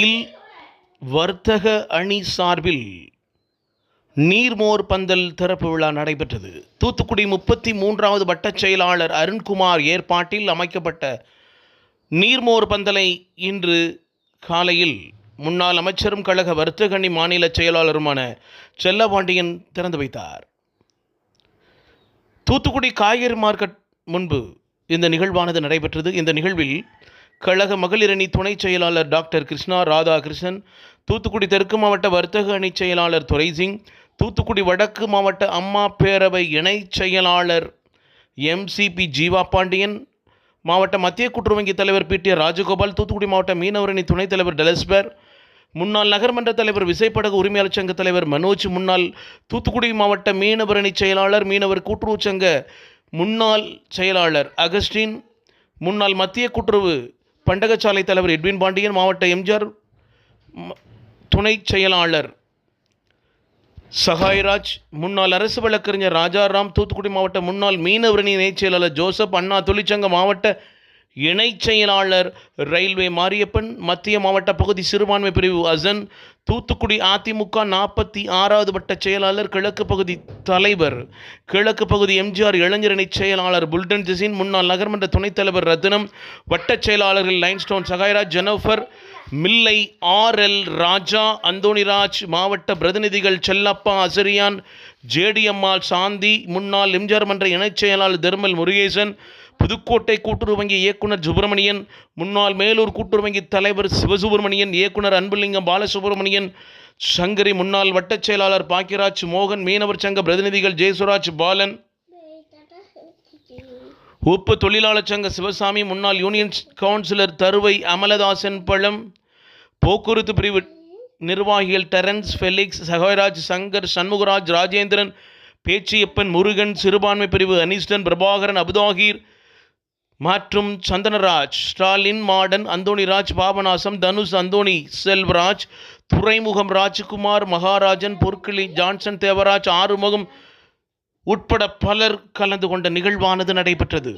இல் வர்த்தக அணி சார்பில் நீர்மோர் பந்தல் திறப்பு விழா நடைபெற்றது. தூத்துக்குடி முப்பத்தி மூன்றாவது வட்டச் செயலாளர் அருண்குமார் ஏற்பாட்டில் அமைக்கப்பட்ட நீர்மோர் பந்தலை இன்று காலையில் முன்னாள் அமைச்சரும் கழக வர்த்தக அணி மாநில செயலாளருமான செல்லபாண்டியன் திறந்து வைத்தார். தூத்துக்குடி காய்கறி மார்க்கெட் முன்பு இந்த நிகழ்வானது நடைபெற்றது. இந்த நிகழ்வில் கழக மகளிர் அணி துணைச் செயலாளர் டாக்டர் கிருஷ்ணா ராதாகிருஷ்ணன் தூத்துக்குடி தெற்கு மாவட்ட வர்த்தக அணி செயலாளர் துரைசிங் தூத்துக்குடி வடக்கு மாவட்ட அம்மா பேரவை இணைச் செயலாளர் எம்சிபி ஜீவா பாண்டியன் மாவட்ட மத்திய கூட்டுறவு வங்கி தலைவர் பி டி ராஜகோபால் தூத்துக்குடி மாவட்ட மீனவரணி துணைத் தலைவர் டெலஸ்பர் முன்னாள் நகர்மன்ற தலைவர் விசைப்படகு உரிமையாளர் சங்க தலைவர் மனோஜ் முன்னாள் தூத்துக்குடி மாவட்ட மீனவர் செயலாளர் மீனவர் கூட்டுறவு சங்க முன்னாள் செயலாளர் அகஸ்டின் முன்னாள் மத்திய கூட்டுறவு பண்டகசாலை தலைவர் எட்வின் பாண்டியன் மாவட்ட எம்ஜிஆர் துணை செயலாளர் சகாய்ராஜ் முன்னாள் அரசு வழக்கறிஞர் ராஜாராம் தூத்துக்குடி மாவட்ட முன்னாள் மீனவரணி இணைச் செயலாளர் ஜோசப் அண்ணா தொழிற்சங்க மாவட்ட இணைச் செயலாளர் ரயில்வே மாரியப்பன் மத்திய மாவட்ட பகுதி சிறுபான்மை பிரிவு அசன் தூத்துக்குடி அதிமுக நாற்பத்தி ஆறாவது வட்ட செயலாளர் கிழக்கு பகுதி தலைவர் கிழக்கு பகுதி எம்ஜிஆர் இளைஞரணி செயலாளர் புல்டன் ஜெசின் முன்னாள் நகர்மன்ற துணைத் தலைவர் ரத்னம் வட்டச் செயலாளர்கள் லைன்ஸ்டோன் சகாயராஜ் ஜெனோஃபர் மில்லை ஆர் எல் ராஜா அந்தோணிராஜ் மாவட்ட பிரதிநிதிகள் செல்லப்பா அசரியான் ஜேடிஎம்மாள் சாந்தி முன்னாள் எம்ஜிஆர் மன்ற இணைச் செயலாளர் தர்மல் முருகேசன் புதுக்கோட்டை கூட்டுறவு வங்கி இயக்குனர் சுப்பிரமணியன் முன்னாள் மேலூர் கூட்டுறவு வங்கி தலைவர் சிவசுப்பிரமணியன் இயக்குனர் அன்புலிங்கம் பாலசுப்பிரமணியன் சங்கரி முன்னாள் வட்டச் செயலாளர் பாக்கியராஜ் மோகன் மீனவர் சங்க பிரதிநிதிகள் ஜெயசுராஜ் பாலன். உப்பு தொழிலாளர் சங்க சிவசாமி முன்னாள் யூனியன் கவுன்சிலர் தருவை அமலதாசன் பழம். போக்குவரத்து பிரிவு நிர்வாகிகள் டெரன்ஸ் ஃபெலிக்ஸ் சகோராஜ் சங்கர் சண்முகராஜ் ராஜேந்திரன் பேச்சியப்பன் முருகன் சிறுபான்மை பிரிவு அனிஸ்டன் பிரபாகரன் அபுதாகீர் மற்றும் சந்தனராஜ் ஸ்டாலின் மாடன் அந்தோணிராஜ் பாபநாசம் தனுஷ் அந்தோணி செல்வராஜ் துறைமுகம் ராஜ்குமார் மகாராஜன் பொற்கிளி ஜான்சன் தேவராஜ் ஆறுமுகம் உட்பட பலர் கலந்து கொண்ட நிகழ்வானது நடைபெற்றது.